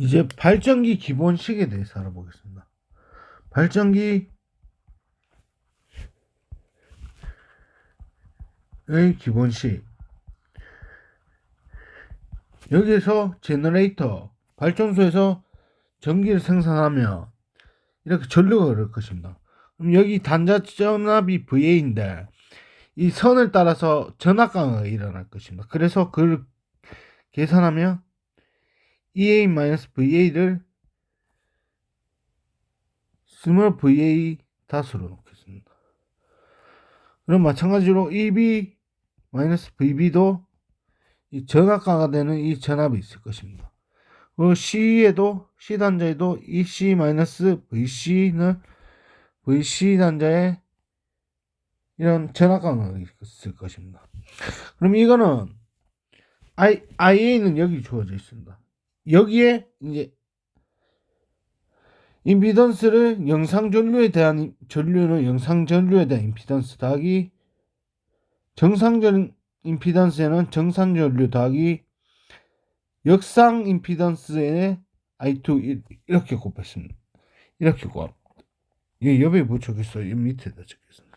이제 발전기 기본식에 대해서 알아보겠습니다. 발전기 의 기본식 여기에서 제너레이터 발전소에서 전기를 생산하면 이렇게 전류가 흐를 것입니다. 그럼 여기 단자 전압이 VA인데 이 선을 따라서 전압강이 일어날 것입니다. 그래서 그걸 계산하면 EA-VA를 스몰 VA 다수로 놓겠습니다. 그럼 마찬가지로 EB VB도 이 전압가가 되는 이 전압이 있을 것입니다. 그 C에도 C 단자에도 EC VC는 VC 단자에 이런 전압가가 있을 것입니다. 그럼 이거는 I, IA는 여기 주어져 있습니다. 여기에 이제 임피던스를 영상 전류에 대한 전류는 영상 전류에 대한 임피던스 더하기 정상전 임피던스에는 정상 전류 더하기 역상 임피던스에 I2 이렇게 곱했습니다. 이렇게 곱. 이 옆에 붙여겠어요. 이 밑에다 적겠습니다.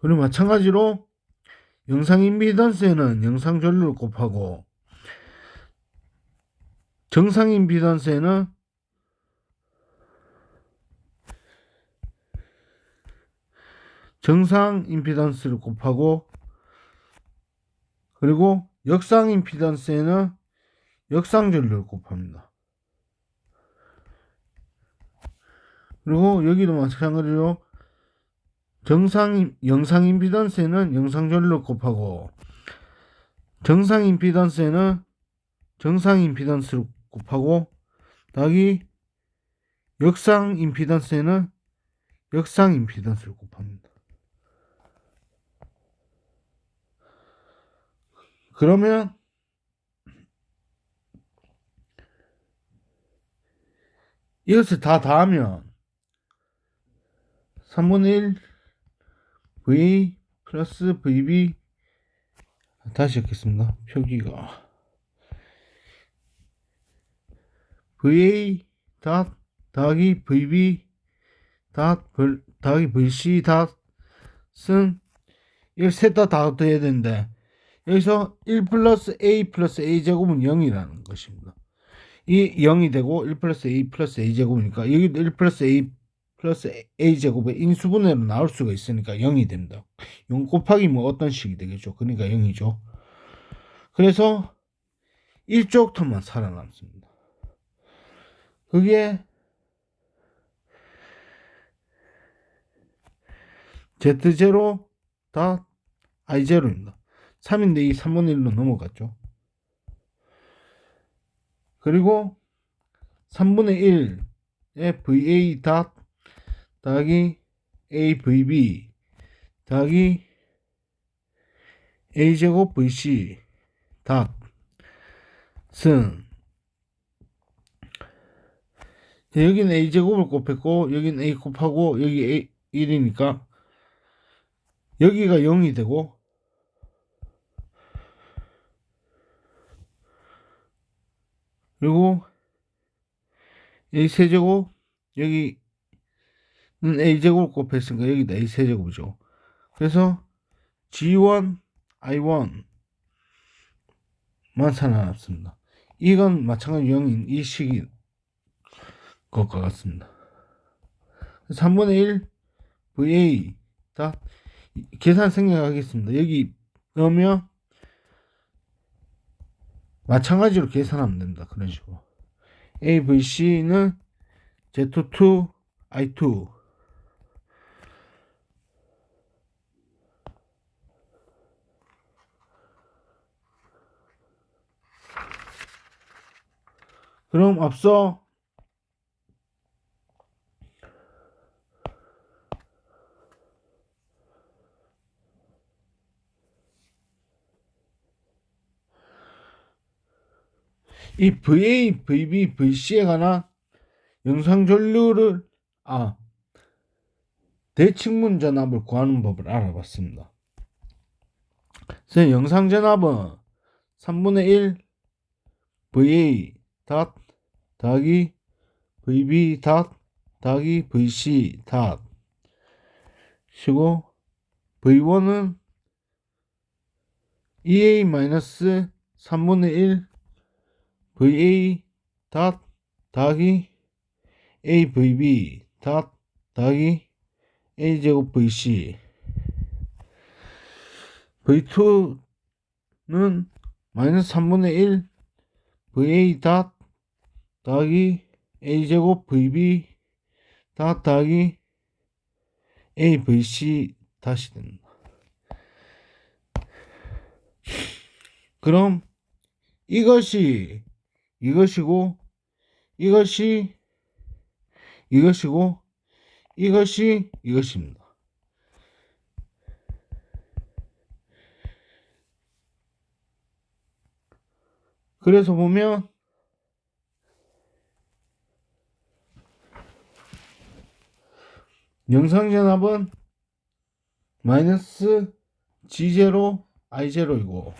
그리고 마찬가지로 영상 임피던스에는 영상 전류를 곱하고 정상 임피던스에는 정상 임피던스를 곱하고 그리고 역상 임피던스에는 역상 전류를 곱합니다. 그리고 여기도 마찬가지로 정상 영상 임피던스에는 영상 전류 곱하고 정상 임피던스에는 정상 임피던스를 곱하고 더하기 역상 임피던스에는 역상 임피던스를 곱합니다. 그러면 이것을 다 더하면 3분의 1 V 플러스 VB 다시 읽겠습니다. 표기가 VA 닷 더하기 VB 닷 벌- 더하기 VC 닷은 이걸 셋다 다 더해야 되는데 여기서 1 플러스 A 플러스 A 제곱은 0이라는 것입니다. 이 0이 되고 1 플러스 A 플러스 A 제곱이니까 여기도 1 플러스 A 플러스 A 제곱의 인수분해로 나올 수가 있으니까 0이 됩니다. 0 곱하기 뭐 어떤 식이 되겠죠. 그러니까 0이죠. 그래서 1쪽 텀만 살아남습니다. 그게 Z0 다 I0입니다. 3인데 이 3분의 1로 넘어갔죠. 그리고 3분의 1의 VA 닷 더하기 AVB 더하기 A제곱 VC 닷은 여기는 A제곱을 곱했고 여기는 A 곱하고 여기 A 1이니까 여기가 0이 되고 그리고 A 세제곱 여기 는 a제곱 곱했으니까 여기다 a 세제곱이죠. 그래서 g1, i1만 살아남습니다. 이건 마찬가지 0인 이 식이 것과 같습니다. 3분의 1 VA 다 계산 생략하겠습니다. 여기 넣으면 마찬가지로 계산하면 됩니다. 그런 식으로 AVC는 Z2, I2 그럼 앞서 이 VA, VB, VC에 관한 영상 전류를 아 대칭문 전압을 구하는 법을 알아봤습니다. 그래서 영상 전압은 3분의 1 VA 닷 더하기 VB 닷 더하기 VC 닷 시고 V1은 EA 마이너스 3분의 1 VA 닷 더하기 AVB 닷 더하기 A제곱 VC V2는 마이너스 3분의 1 VA 닷 더하기 A제곱 VB 닷 더하기 AVC 다시 됩니다. 그럼 이것이 이것이고 이것이 이것이고 이것이 이것입니다. 그래서 보면 영상 전압은 마이너스 G0 I0이고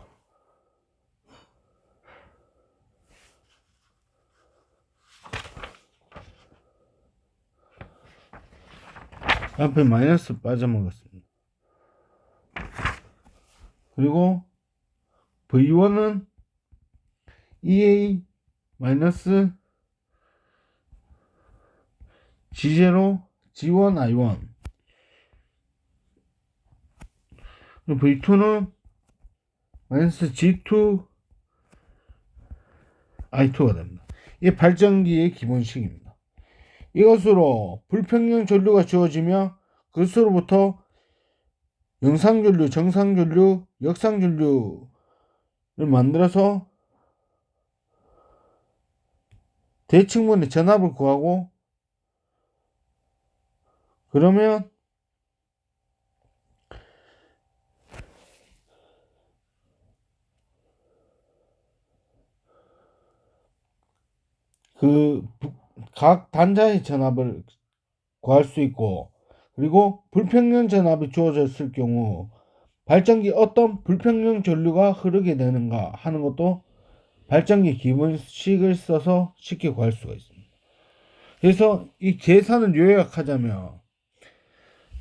앞에 마이너스 빠져먹었습니다. 그리고 V1은 EA 마이너스 G0 G1 I1 V2는 마이너스 G2 I2가 됩니다. 이게 발전기의 기본식입니다. 이것으로 불평형 전류가 주어지며 그것으로부터 영상전류, 정상전류, 역상전류를 만들어서 대칭문의 전압을 구하고 그러면 그 각 단자의 전압을 구할 수 있고 그리고 불평형 전압이 주어졌을 경우 발전기 어떤 불평형 전류가 흐르게 되는가 하는 것도 발전기 기본식을 써서 쉽게 구할 수가 있습니다. 그래서 이 계산을 요약하자면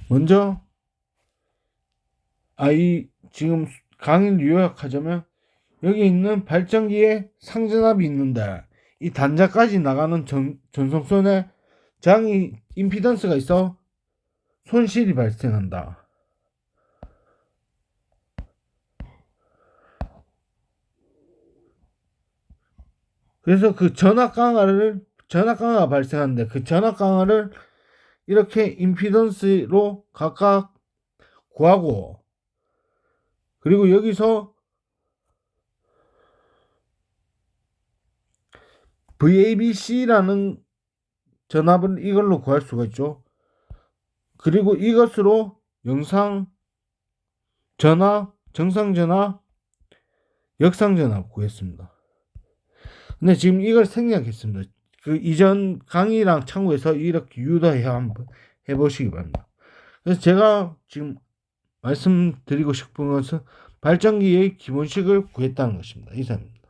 먼저 아이 지금 강의를 요약하자면 여기 있는 발전기에 상전압이 있는데 이 단자까지 나가는 전, 전송선에 장이 임피던스가 있어 손실이 발생한다. 그래서 그 전압 강화를 전압 강화가 발생하는데 그 전압 강화를 이렇게 임피던스로 각각 구하고 그리고 여기서 VABC라는 전압을 이걸로 구할 수가 있죠. 그리고 이것으로 영상 전압, 정상 전압, 역상 전압 구했습니다. 근데 지금 이걸 생략했습니다. 그 이전 강의랑 참고해서 이렇게 유도해 한번 해보시기 바랍니다. 그래서 제가 지금 말씀드리고 싶은 것은 발전기의 기본식을 구했다는 것입니다. 이상입니다.